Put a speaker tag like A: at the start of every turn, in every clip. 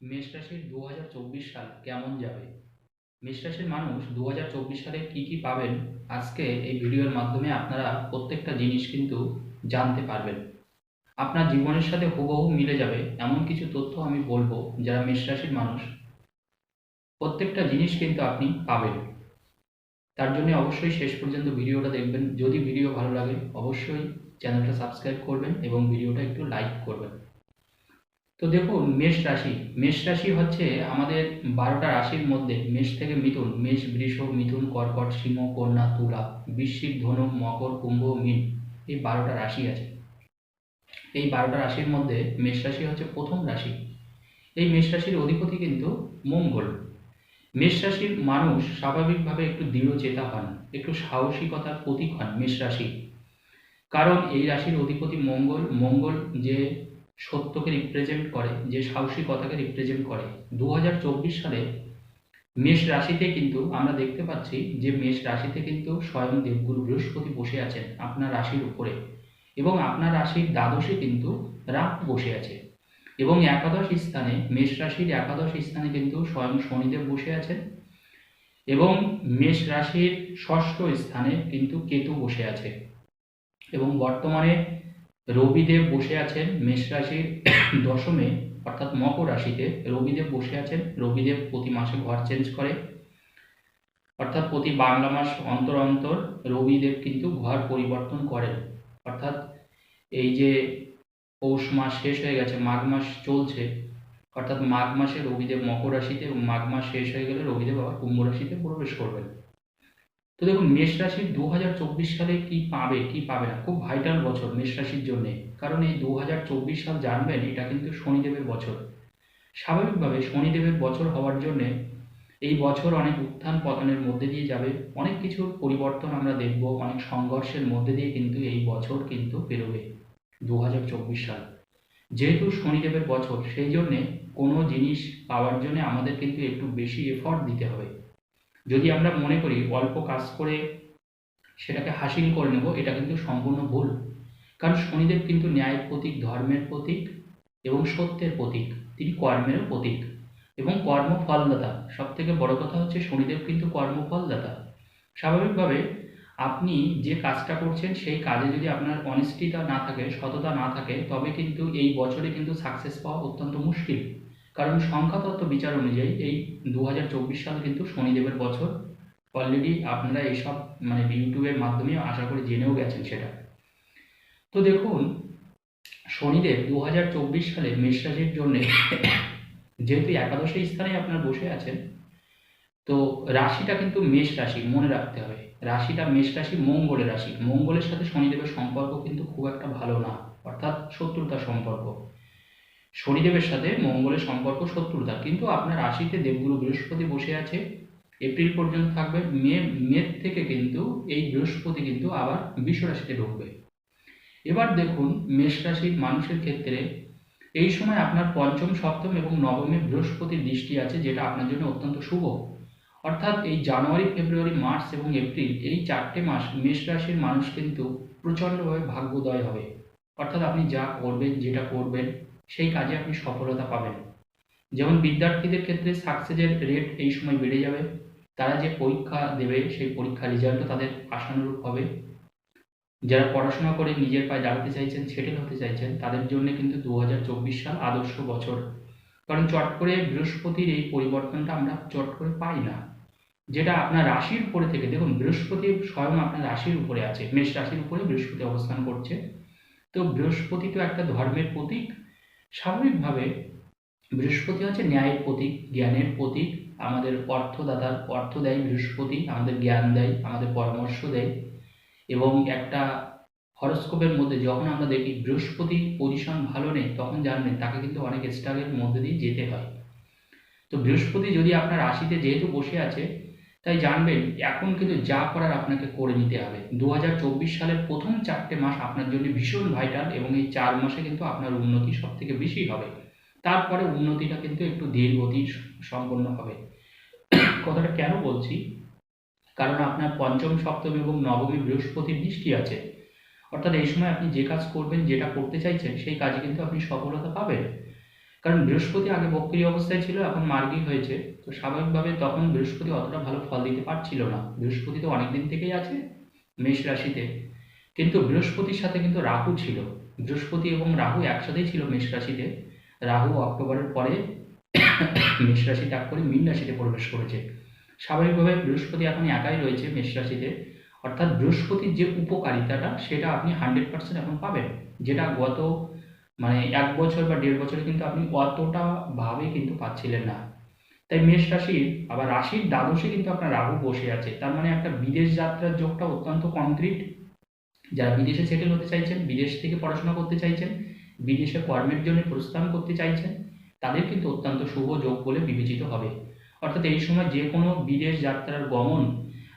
A: মেষ রাশির দু হাজার চব্বিশ সাল কেমন যাবে? মেষ রাশির মানুষ দু হাজার চব্বিশ সালে কী কী পাবেন? আজকে এই ভিডিওর মাধ্যমে আপনারা প্রত্যেকটা জিনিস কিন্তু জানতে পারবেন। আপনার জীবনের সাথে হুবহু মিলে যাবে এমন কিছু তথ্য আমি বলব যারা মেষ রাশির মানুষ। প্রত্যেকটা জিনিস কিন্তু আপনি পাবেন। তার জন্য অবশ্যই শেষ পর্যন্ত ভিডিওটা দেখবেন। যদি ভিডিও ভালো লাগে, অবশ্যই চ্যানেলটা সাবস্ক্রাইব করবেন এবং ভিডিওটা একটু লাইক করবেন। তো দেখুন মেষ রাশি মেষ রাশি হচ্ছে আমাদের বারোটা রাশির মধ্যে মেষ থেকে মিথুন, মেষ, বৃষ, মিথুন, কর্কট, সিংহ, কন্যা, তুলা, বৃশ্চিক, ধনু, মকর, কুম্ভ, মীন এই বারোটা রাশি আছে। এই বারোটা রাশির মধ্যে মেষ রাশি হচ্ছে প্রথম রাশি। এই মেষ রাশির অধিপতি কিন্তু মঙ্গল। মেষ রাশির মানুষ স্বাভাবিকভাবে একটু দৃঢ় চেতা হন, একটু সাহসিকতার প্রতীক হন মেষ রাশি। কারণ এই রাশির অধিপতি মঙ্গল মঙ্গল যে সত্যকে রিপ্রেজেন্ট করে, যে সাহসিকতাকে রিপ্রেজেন্ট করে। দু হাজার চব্বিশ সালে মেষ রাশিতে কিন্তু আমরা দেখতে পাচ্ছি যে মেষ রাশিতে কিন্তু স্বয়ং দেবগুরু বৃহস্পতি বসে আছেন আপনার রাশির উপরে। এবং আপনার রাশির দ্বাদশে কিন্তু রাহু বসে আছে। এবং একাদশ স্থানে, মেষ রাশির একাদশ স্থানে কিন্তু স্বয়ং শনিদেব বসে আছেন। এবং মেষ রাশির ষষ্ঠ স্থানে কিন্তু কেতু বসে আছে। এবং বর্তমানে রবিদেব বসে আছেন মেষ রাশির দশমে, অর্থাৎ মকর রাশিতে। রবিদেব বসে আছেন, রবিদেব প্রতি মাসে ঘর চেঞ্জ করে। অর্থাৎ প্রতি বাংলা মাস অন্তর অন্তর রবিদেব কিন্তু ঘর পরিবর্তন করেন। অর্থাৎ এই যে পৌষ মাস শেষ হয়ে গেছে, মাঘ মাস চলছে, অর্থাৎ মাঘ মাসে রবিদেব মকর রাশিতে এবং মাঘ মাস শেষ হয়ে গেলে রবিদেব আবার কুম্ভ রাশিতে প্রবেশ করবেন। তো দেখুন, মেষ রাশির দু সালে কি পাবে কি পাবে না? খুব ভাইটাল বছর মেষ রাশির জন্য। কারণ এই দু হাজার চব্বিশ সাল জানবেন, এটা কিন্তু শনিদেবের বছর। স্বাভাবিকভাবে শনিদেবের বছর হওয়ার জন্য এই বছর অনেক উত্থান পতনের মধ্যে দিয়ে যাবে। অনেক কিছুর পরিবর্তন আমরা দেখব, অনেক সংঘর্ষের মধ্যে দিয়ে কিন্তু এই বছর কিন্তু পেরোবে দু হাজার চব্বিশ সাল। যেহেতু শনিদেবের বছর, সেই জন্যে কোনো জিনিস পাওয়ার জন্য আমাদের কিন্তু একটু বেশি এফর্ট দিতে হবে। যদি আমরা মনে করি অল্প কাজ করে সেটাকে হাসিল করে নেব, এটা কিন্তু সম্পূর্ণ ভুল। কারণ শনিদেব কিন্তু ন্যায়ের প্রতীক, ধর্মের প্রতীক এবং সত্যের প্রতীক। তিনি কর্মেরও প্রতীক এবং কর্মফলদাতা। সব থেকে বড় কথা হচ্ছে শনিদেব কিন্তু কর্মফলদাতা। স্বাভাবিকভাবে আপনি যে কাজটা করছেন, সেই কাজে যদি আপনার অনেস্টিটা না থাকে, সততা না থাকে, তবে কিন্তু এই বছরে কিন্তু সাকসেস পাওয়া অত্যন্ত মুশকিল। কারণ সংখ্যাতত্ত্ব বিচার অনুযায়ী এই দুহাজার চব্বিশ সাল কিন্তু শনিদেবের বছর। অলরেডি আপনারা এইসব মানে ইউটিউবের মাধ্যমে আশা করি জেনেও গেছেন সেটা। তো দেখুন, শনিদেব দু হাজার চব্বিশ সালে মেষ রাশির জন্যে যেহেতু একাদশী স্থানে আপনার বসে আছেন, তো রাশিটা কিন্তু মেষ রাশি, মনে রাখতে হবে। রাশিটা মেষ রাশি, মঙ্গলের রাশি। মঙ্গলের সাথে শনিদেবের সম্পর্ক কিন্তু খুব একটা ভালো না, অর্থাৎ শত্রুতার সম্পর্ক। শনিদেবের সাথে মঙ্গলের সম্পর্ক শত্রুতা। কিন্তু আপনার রাশিতে দেবগুরু বৃহস্পতি বসে আছে, এপ্রিল পর্যন্ত থাকবে, মে মে থেকে কিন্তু এই বৃহস্পতি কিন্তু আবার বিশ্ব রাশিতে ঢুকবে। এবার দেখুন, মেষ রাশির মানুষের ক্ষেত্রে এই সময় আপনার পঞ্চম, সপ্তম এবং নবমে বৃহস্পতির দৃষ্টি আছে, যেটা আপনার জন্য অত্যন্ত শুভ। অর্থাৎ এই জানুয়ারি, ফেব্রুয়ারি, মার্চ এবং এপ্রিল এই চারটে মাস মেষ রাশির মানুষ কিন্তু প্রচণ্ডভাবে ভাগ্যোদয় হবে। অর্থাৎ আপনি যা করবেন, যেটা করবেন সেই কাজে আপনি সফলতা পাবেন। যেমন বিদ্যার্থীদের ক্ষেত্রে সাকসেসের রেট এই সময় বেড়ে যাবে, তারা যে পরীক্ষা দেবে সেই পরীক্ষা রেজাল্টও তাদের আশানুরূপ হবে। যারা পড়াশোনা করে নিজের পায়ে দাঁড়াতে চাইছেন সেটেল হতে চাইছেন, তাদের জন্য কিন্তু দু হাজার চব্বিশ সাল আদর্শ বছর। কারণ চট করে বৃহস্পতির এই পরিবর্তনটা আমরা চট করে পাই না। যেটা আপনার রাশির উপরে থেকে, দেখুন, বৃহস্পতি স্বয়ং আপনার রাশির উপরে আছে, মেষ রাশির উপরে বৃহস্পতি অবস্থান করছে। তো বৃহস্পতি তো একটা ধর্মের প্রতীক স্বাভাবিকভাবে বৃহস্পতি হচ্ছে ন্যায়ের প্রতীক, জ্ঞানের প্রতীক, আমাদের অর্থদাতার অর্থ দেয় বৃহস্পতি, আমাদের জ্ঞান দেয়, আমাদের পরামর্শ দেয় এবং একটা হরস্কোপের মধ্যে যখন আমরা দেখি বৃহস্পতি পজিশন ভালো নেই, তখন জানবেন তাকে কিন্তু অনেক স্ট্রাগের মধ্যে দিয়ে যেতে হয়। তো বৃহস্পতি যদি আপনার রাশিতে যেহেতু বসে আছে তাই জানবেন, এখন কিন্তু যা করার আপনাকে করে নিতে হবে। দু হাজার চব্বিশ সালের প্রথম চারটে মাস আপনার জন্য ভীষণ ভাইটাল এবং এই চার মাসে কিন্তু আপনার উন্নতি সব থেকে বেশি হবে। তারপরে উন্নতিটা কিন্তু একটু ধীর গতি সম্পন্ন হবে। কথাটা কেন বলছি? কারণ আপনার পঞ্চম, সপ্তম এবং নবমী বৃহস্পতির দৃষ্টি আছে। অর্থাৎ এই সময় আপনি যে কাজ করবেন, যেটা করতে চাইছেন, সেই কাজে কিন্তু আপনি সফলতা পাবেন। কারণ বৃহস্পতি আগে বক্রি অবস্থায় ছিল, এখন মার্গী হয়েছে। তো স্বাভাবিকভাবে তখন বৃহস্পতি অতটা ভালো ফল দিতে পারছিল না। বৃহস্পতি তো অনেক দিন থেকেই আছে, মেষ রাশিতে। কিন্তু বৃহস্পতির সাথে কিন্তু রাহু ছিল। বৃহস্পতি এবং রাহু একসাথেই ছিল মেষ রাশিতে। রাহু অক্টোবরের পরে মেষ রাশি ত্যাগ করে মীন রাশিতে প্রবেশ করেছে। স্বাভাবিকভাবে বৃহস্পতি এখন একাই রয়েছে মেষ রাশিতে। অর্থাৎ বৃহস্পতির যে উপকারিতাটা, সেটা আপনি হান্ড্রেড পার্সেন্ট এখন পাবেন। যেটা গত মানে এক বছর বা দেড় বছরে কিন্তু আপনি অতটা ভাবে কিন্তু পাচ্ছিলেন না। তাই মেষ রাশির আবার রাশির দ্বাদশে কিন্তু আপনার রাহু বসে আছে। তার মানে একটা বিদেশ যাত্রার যোগটা অত্যন্ত কংক্রিট যারা বিদেশে সেটেল হতে চাইছেন বিদেশ থেকে পড়াশোনা করতে চাইছেন বিদেশে কর্মের জন্য প্রস্থান করতে চাইছেন তাদের কিন্তু অত্যন্ত শুভ যোগ বলে বিবেচিত হবে। অর্থাৎ এই সময় যে কোনো বিদেশ যাত্রার গমন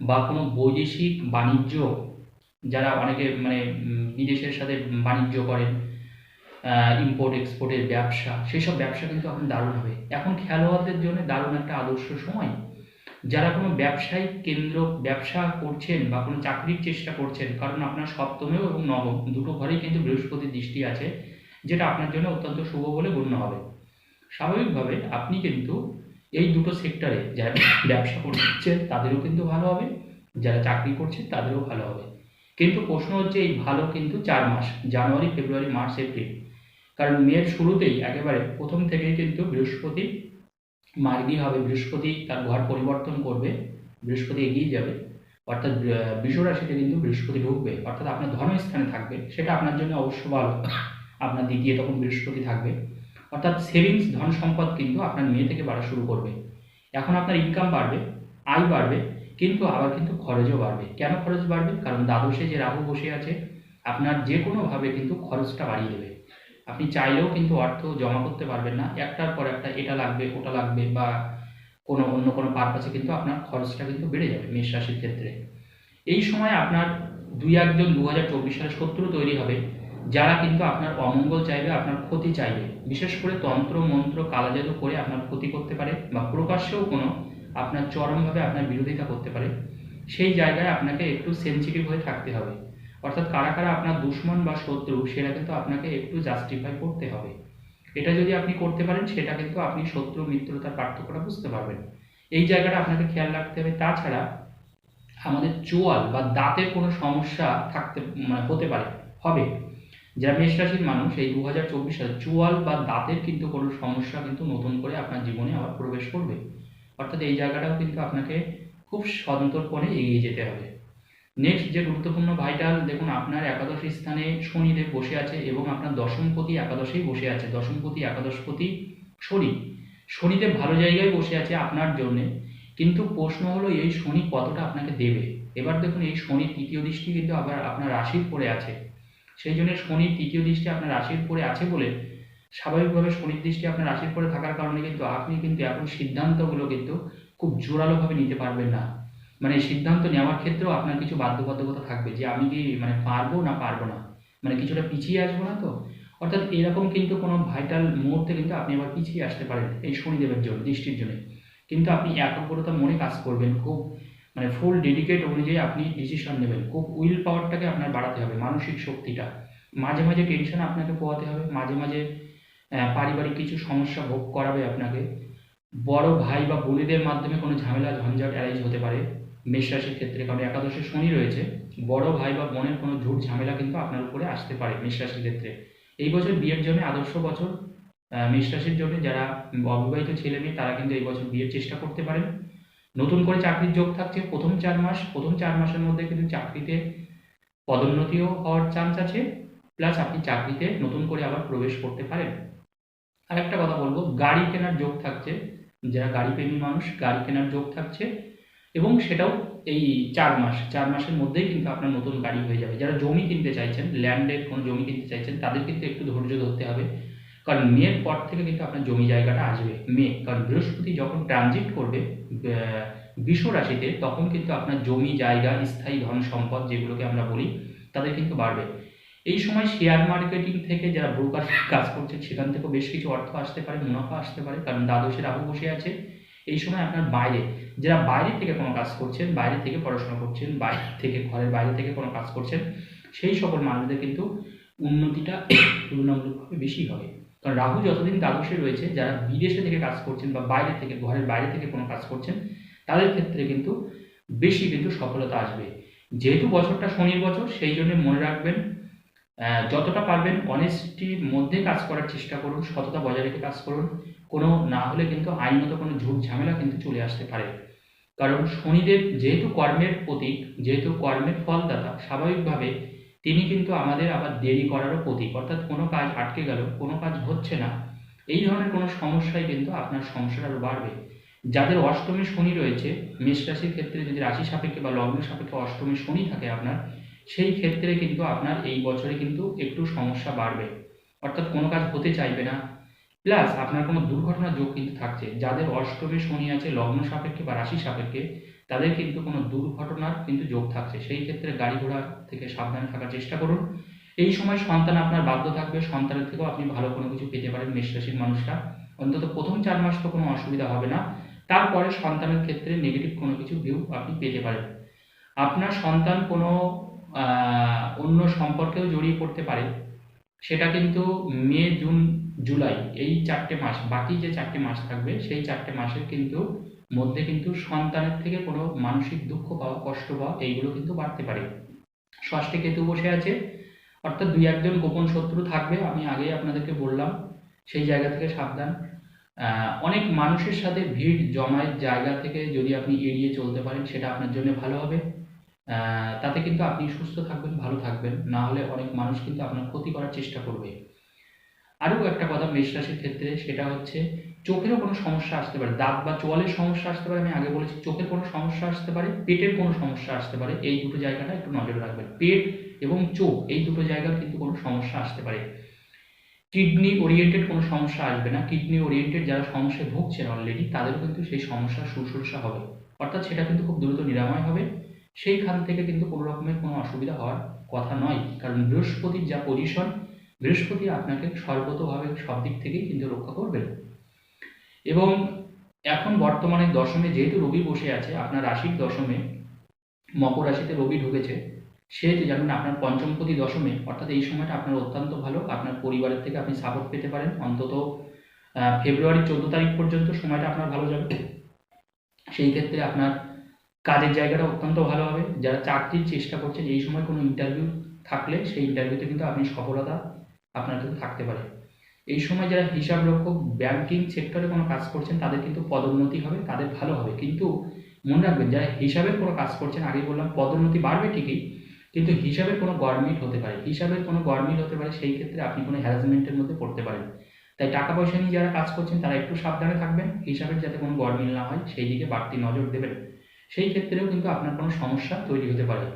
A: বা কোনো বৈদেশিক বাণিজ্য যারা অনেকে মানে বিদেশের সাথে বাণিজ্য করেন ইম্পোর্ট এক্সপোর্টের ব্যবসা, সেসব ব্যবসা কিন্তু এখন দারুণ হবে। এখন খেলোয়াড়দের জন্য দারুণ একটা আদর্শ সময়। যারা কোনো ব্যবসায়িক কেন্দ্র ব্যবসা করছেন বা কোনো চাকরির চেষ্টা করছেন, কারণ আপনার সপ্তমেও এবং নবম, দুটো ঘরেই কিন্তু বৃহস্পতির দৃষ্টি আছে, যেটা আপনার জন্য অত্যন্ত শুভ বলে গণ্য হবে। স্বাভাবিকভাবে আপনি কিন্তু এই দুটো সেক্টরে যারা ব্যবসা করছেন তাদেরও কিন্তু ভালো হবে। যারা চাকরি করছেন, তাদেরও ভালো হবে। কিন্তু প্রশ্ন হচ্ছে, এই ভালো কিন্তু চার মাস, জানুয়ারি, ফেব্রুয়ারি, মার্চ, এপ্রিল। কারণ মেয়ের শুরুতেই একেবারে প্রথম থেকেই কিন্তু বৃহস্পতি মার্গী হবে, বৃহস্পতি তার ঘর পরিবর্তন করবে, বৃহস্পতি এগিয়ে যাবে, অর্থাৎ বৃষ রাশিতে কিন্তু বৃহস্পতি ঢুকবে, অর্থাৎ আপনার ধর্মস্থানে থাকবে, সেটা আপনার জন্য অবশ্য ভালো। আপনার দ্বিতীয় তখন বৃহস্পতি থাকবে। অর্থাৎ সেভিংস ধন সম্পদ কিন্তু আপনার মেয়ে থেকে বাড়া শুরু করবে। এখন আপনার ইনকাম বাড়বে, আয় বাড়বে, কিন্তু আবার কিন্তু খরচও বাড়বে। কেন খরচ বাড়বে? কারণ দ্বাদশে যে রাহু বসে আছে, আপনার যে কোনোভাবে কিন্তু খরচটা বাড়িয়ে দেবে। আপনি চাইলেও কিন্তু অর্থ জমা করতে পারবেন না। একটার পর একটা এটা লাগবে, ওটা লাগবে বা কোনো অন্য কোনো পারপাসে কিন্তু আপনার খরচটা কিন্তু বেড়ে যাবে মেষ রাশির ক্ষেত্রে। এই সময় আপনার দুই একজন দু হাজার চব্বিশ সালে শত্রু তৈরি হবে। যারা কিন্তু আপনার অমঙ্গল চাইবে, আপনার ক্ষতি চাইবে। বিশেষ করে তন্ত্র, মন্ত্র, কালাজাদু করে আপনার ক্ষতি করতে পারে বা প্রকাশ্যেও কোনো আপনার চরমভাবে আপনার বিরোধিতা করতে পারে। সেই জায়গায় আপনাকে একটু সেনসিটিভ হয়ে থাকতে হবে। অর্থাৎ কারা কারা আপনার দুশ্মন বা শত্রু, সেটা কিন্তু আপনাকে একটু জাস্টিফাই করতে হবে। এটা যদি আপনি করতে পারেন, সেটা কিন্তু আপনি শত্রু মিত্রতার পার্থক্যটা বুঝতে পারবেন। এই জায়গাটা আপনাকে খেয়াল রাখতে হবে। তাছাড়া আমাদের চোয়াল বা দাঁতের কোনো সমস্যা থাকতে মানে হতে পারে, হবে। যারা মেষ রাশির মানুষ, এই দু হাজার চব্বিশ সালে চোয়াল বা দাঁতের কিন্তু কোনো সমস্যা কিন্তু নতুন করে আপনার জীবনে আবার প্রবেশ করবে। অর্থাৎ এই জায়গাটাও কিন্তু আপনাকে খুব সন্তর্পণে এগিয়ে যেতে হবে। নেক্সট যে গুরুত্বপূর্ণ ভাইটাল দেখুন আপনার একাদশ স্থানে শনিদেব বসে আছে এবং আপনার দশমপতি একাদশেই বসে আছে, দশমপতি, একাদশপতি, শনি। শনিদেব ভালো জায়গায় বসে আছে আপনার জন্যে, কিন্তু প্রশ্ন হলো এই শনি কতটা আপনাকে দেবে? এবার দেখুন এই শনির তৃতীয় দৃষ্টি কিন্তু আবার আপনার রাশির পরে আছে। সেই জন্য শনির তৃতীয় দৃষ্টি আপনার রাশির পরে আছে বলে স্বাভাবিকভাবে শনির দৃষ্টি আপনার রাশির পরে থাকার কারণে কিন্তু আপনি কিন্তু এখন সিদ্ধান্তগুলো কিন্তু খুব জোরালোভাবে নিতে পারবেন না। মানে সিদ্ধান্ত নেওয়ার ক্ষেত্রেও আপনার কিছু বাধ্যবাধকতা থাকবে যে আমি কি মানে পারব না পারব না? মানে কিছুটা পিছিয়ে আসব না তো? অর্থাৎ এরকম কিন্তু কোনো ভাইটাল মুহূর্তে কিন্তু আপনি আবার পিছিয়ে আসতে পারেন এই শনিদেবের জন্য, দৃষ্টির জন্য। কিন্তু আপনি একাগ্রতা মনে কাজ করবেন, খুব মানে ফুল ডেডিকেট অনুযায়ী আপনি ডিসিশন নেবেন। খুব উইল পাওয়ারটাকে আপনার বাড়াতে হবে, মানসিক শক্তিটা। মাঝে মাঝে টেনশন আপনাকে পোয়াতে হবে, মাঝে মাঝে পারিবারিক কিছু সমস্যা ভোগ করাবে আপনাকে। বড় ভাই বা বোনেদের মাধ্যমে কোনো ঝামেলা, ঝঞ্ঝাট অ্যারাইজ হতে পারে। মেষ রাশির ক্ষেত্রে, কারণ একাদশে শনি রয়েছে, বড় ভাই বা বোনের কোনো ঝুট ঝামেলা কিন্তু আপনার উপরে আসতে পারে মেষ রাশির ক্ষেত্রে। এই বছর বিয়ের জন্য আদর্শ বছর মেষ রাশির জন্য যারা অবিবাহিত ছেলে মেয়ে, তারা কিন্তু এই বছর বিয়ের চেষ্টা করতে পারেন। নতুন করে চাকরির যোগ থাকছে প্রথম চার মাস, প্রথম চার মাসের মধ্যে কিন্তু চাকরিতে পদোন্নতিও হওয়ার চান্স আছে প্লাস আপনি চাকরিতে নতুন করে আবার প্রবেশ করতে পারেন। আরেকটা কথা বলব, গাড়ি কেনার যোগ থাকছে, যারা গাড়ি প্রেমী মানুষ, গাড়ি কেনার যোগ থাকছে এবং সেটাও এই চার মাস, চার মাসের মধ্যেই কিন্তু আপনার নতুন গাড়ি হয়ে যাবে। যারা জমি কিনতে চাইছেন ল্যান্ডের কোনো জমি কিনতে চাইছেন, তাদের কিন্তু একটু ধৈর্য ধরতে হবে। কারণ মেয়ের পর থেকে কিন্তু আপনার জমি জায়গাটা আসবে, মে। কারণ বৃহস্পতি যখন ট্রানজিট করবে বৃষ রাশিতে, তখন কিন্তু আপনার জমি, জায়গা, স্থায়ী ধন সম্পদ যেগুলোকে আমরা বলি, তাদের কিন্তু বাড়বে। এই সময় শেয়ার মার্কেটিং থেকে যারা ব্রোকার কাজ করছে সেখান থেকেও বেশ কিছু অর্থ আসতে পারে, মুনাফা আসতে পারে, কারণ দ্বাদশে রাহু বসে আছে। এই সময় আপনার বাইরে যারা বাইরে থেকে কোনো কাজ করছেন, বাইরে থেকে পড়াশোনা করছেন, বাইরে থেকে ঘরের বাইরে থেকে কোনো কাজ করছেন, সেই সকল মানুষদের কিন্তু উন্নতিটা তুলনামূলকভাবে বেশি হবে। কারণ রাহু যতদিন দ্বাদশে রয়েছে, যারা বিদেশে থেকে কাজ করছেন বা বাইরে থেকে, ঘরের বাইরে থেকে কোনো কাজ করছেন, তাদের ক্ষেত্রে কিন্তু বেশি কিন্তু সফলতা আসবে। যেহেতু বছরটা শনির বছর, সেই জন্য মনে রাখবেন যতটা পারবেন অনেস্টির মধ্যে কাজ করার চেষ্টা করুন, সততা বজায় রেখে কাজ করুন। কোনো না হলে কিন্তু আইনত কোনো ঝুট ঝামেলা কিন্তু চলে আসতে পারে। কারণ শনিদেব যেহেতু কর্মের প্রতীক, যেহেতু কর্মের ফলদাতা, স্বাভাবিকভাবে তিনি কিন্তু আমাদের আবার দেরি করারও প্রতীক। অর্থাৎ কোনো কাজ আটকে গেল, কোনো কাজ হচ্ছে না, এই ধরনের কোনো সমস্যায় কিন্তু আপনার সমস্যাটা আরও বাড়বে। যাদের অষ্টমী শনি রয়েছে, মেষ রাশির ক্ষেত্রে যদি রাশি সাপেক্ষে বা লগ্ন সাপেক্ষে অষ্টমী শনি থাকে আপনার, সেই ক্ষেত্রে কিন্তু আপনার এই বছরে কিন্তু একটু সমস্যা বাড়বে। অর্থাৎ কোনো কাজ হতে চাইবে না প্লাস আপনার কোনো দুর্ঘটনার যোগ কিন্তু থাকছে। যাদের অষ্টমী শনি আছে, লগ্ন সাপেক্ষে বা রাশি সাপেক্ষে, তাদের কিন্তু কোনো দুর্ঘটনার কিন্তু যোগ থাকছে। সেই ক্ষেত্রে গাড়ি ঘোড়া থেকে সাবধানে থাকার চেষ্টা করুন। এই সময় সন্তান আপনার বাধ্য থাকবে। সন্তানের থেকেও আপনি ভালো কোনো কিছু পেতে পারেন মেষ রাশির মানুষরা। অন্তত প্রথম চার মাস তো কোনো অসুবিধা হবে না। তারপরে সন্তানের ক্ষেত্রে নেগেটিভ কোনো কিছু ভিউ আপনি পেতে পারেন। আপনার সন্তান কোনো অন্য সম্পর্কেও জড়িয়ে পড়তে পারে। সেটা কিন্তু মে, জুন, জুলাই এই চারটে মাস, বাকি যে চারটে মাস থাকবে সেই চারটে মাসের কিন্তু মধ্যে কিন্তু সন্তানের থেকে কোনো মানসিক দুঃখ পাওয়া, কষ্ট পাওয়া এইগুলো কিন্তু বাড়তে পারে। ষষ্ঠে কেতু বসে আছে, অর্থাৎ দুই একজন গোপন শত্রু থাকবে, আমি আগেই আপনাদেরকে বললাম, সেই জায়গা থেকে সাবধান। অনেক মানুষের সাথে ভিড়, জমায়েত জায়গা থেকে যদি আপনি এড়িয়ে চলতে পারেন, সেটা আপনার জন্য ভালো হবে। তাতে কিন্তু আপনি সুস্থ থাকবেন, ভালো থাকবেন। না হলে অনেক মানুষ কিন্তু আপনার ক্ষতি করার চেষ্টা করবে। আরও একটা কথা মেষ রাশির ক্ষেত্রে, সেটা হচ্ছে চোখেরও কোনো সমস্যা আসতে পারে। দাঁত বা চোয়ালের সমস্যা আসতে পারে, আমি আগে বলেছি, চোখের কোনো সমস্যা আসতে পারে, পেটের কোনো সমস্যা আসতে পারে। এই দুটো জায়গাটা একটু নজরে রাখবেন। পেট এবং চোখ, এই দুটো জায়গার কিন্তু কোনো সমস্যা আসতে পারে। কিডনি ওরিয়েন্টেড কোনো সমস্যা আসবে না। কিডনি ওরিয়েন্টেড যারা সমস্যায় ভুগছেন অলরেডি তাদেরও কিন্তু সেই সমস্যার সুসরসা হবে। অর্থাৎ সেটা কিন্তু খুব দ্রুত নিরাময় হবে। সেইখান থেকে কিন্তু কোনো রকমের কোনো অসুবিধা হওয়ার কথা নয়। কারণ বৃহস্পতির যা পজিশন, বৃহস্পতি আপনাকে সর্বতভাবে সব দিক থেকেই কিন্তু রক্ষা করবে। এবং এখন বর্তমানে দশমে যেহেতু রবি বসে আছে, আপনার রাশির দশমে, মকর রাশিতে রবি ঢুকেছে, সেহেতু জানেন আপনার পঞ্চমপতি দশমে, অর্থাৎ এই সময়টা আপনার অত্যন্ত ভালো। আপনার পরিবারের থেকে আপনি সাপোর্ট পেতে পারেন। অন্তত ফেব্রুয়ারি চোদ্দ তারিখ পর্যন্ত সময়টা আপনার ভালো যাবে। সেই ক্ষেত্রে আপনার কাজের জায়গাটা অত্যন্ত ভালো হবে। যারা চাকরির চেষ্টা করছেন এই সময় কোনো ইন্টারভিউ থাকলে, সেই ইন্টারভিউতে কিন্তু আপনি সফলতা আপনার কিন্তু থাকতে পারে। এই সময় যারা হিসাব রক্ষক ব্যাংকিং সেক্টরে কোনো কাজ করছেন, তাদের কিন্তু পদোন্নতি হবে, তাদের ভালো হবে। কিন্তু মনে রাখবেন, যারা হিসাবের কোনো কাজ করছেন, আগে বললাম, পদোন্নতি বাড়বে ঠিকই, কিন্তু হিসাবের কোনো গরমিট হতে পারে। হিসাবের কোনো গরমিট হতে পারে, সেই ক্ষেত্রে আপনি কোনো হ্যারাসমেন্টের মধ্যে পড়তে পারেন। তাই টাকা পয়সা নিয়ে যারা কাজ করছেন, তারা একটু সাবধানে থাকবেন। হিসাবের যাতে কোনো গরমিল না হয়, সেই দিকে বাড়তি নজর দেবেন। সেই ক্ষেত্রেও কিন্তু আপনার কোনো সমস্যা তৈরি হতে পারে।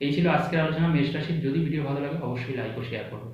A: এই ছিল আজকের আলোচনা। মেষ রাশির যদি ভিডিও ভালো লাগে, অবশ্যই লাইক ও শেয়ার করুন।